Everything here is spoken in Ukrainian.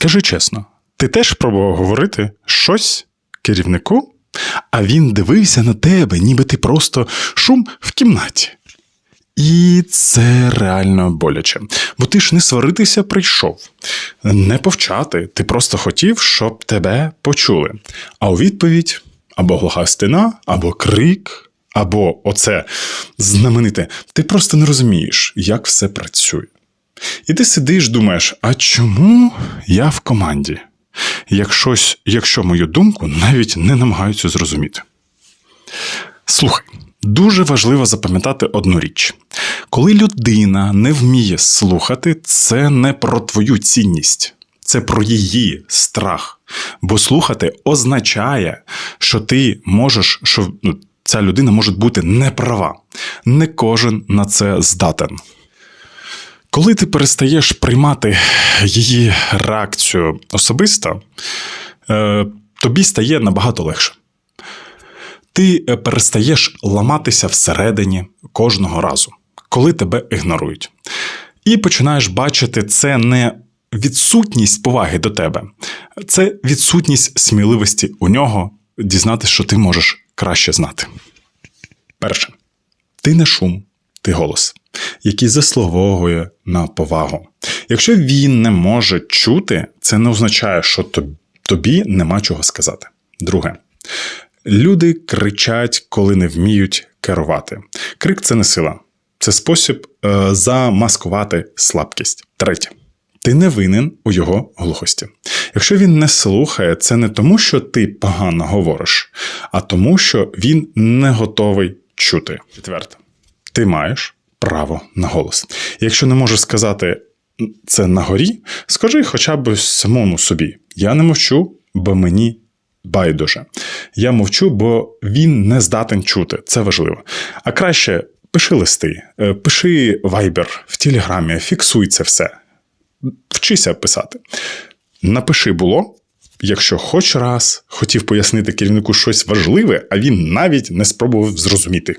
Скажи чесно, ти теж пробував говорити щось керівнику, а він дивився на тебе, ніби ти просто шум в кімнаті. І це реально боляче. Бо ти ж не сваритися прийшов, не повчати. Ти просто хотів, щоб тебе почули. А у відповідь або глуха стіна, або крик, або оце знамените. Ти просто не розумієш, як все працює. І ти сидиш, думаєш, а чому я в команді? Як щось, якщо мою думку навіть не намагаються зрозуміти. Слухай, дуже важливо запам'ятати одну річ: коли людина не вміє слухати, це не про твою цінність, це про її страх. Бо слухати означає, що ти можеш, що ну, ця людина може бути неправа. Не кожен на це здатен. Коли ти перестаєш приймати її реакцію особисто, е, тобі стає набагато легше. Ти е, перестаєш ламатися всередині кожного разу, коли тебе ігнорують. І починаєш бачити це не відсутність поваги до тебе, це відсутність сміливості у нього дізнатися, що ти можеш краще знати. Перше, ти не шум, ти голос, який заслуговує на повагу. Якщо він не може чути, це не означає, що тобі нема чого сказати. Друге, люди кричать, коли не вміють керувати. Крик це не сила, це спосіб е, замаскувати слабкість. Третє. Ти не винен у його глухості. Якщо він не слухає, це не тому, що ти погано говориш, а тому, що він не готовий чути. Четверте, ти маєш право на голос. Якщо не можеш сказати це на горі, скажи хоча б самому собі: я не мовчу, бо мені байдуже. Я мовчу, бо він не здатен чути. Це важливо. А краще пиши листи, е, пиши вайбер в телеграмі, фіксуй це все. Вчися писати. Напиши було, якщо хоч раз хотів пояснити керівнику щось важливе, а він навіть не спробував зрозуміти.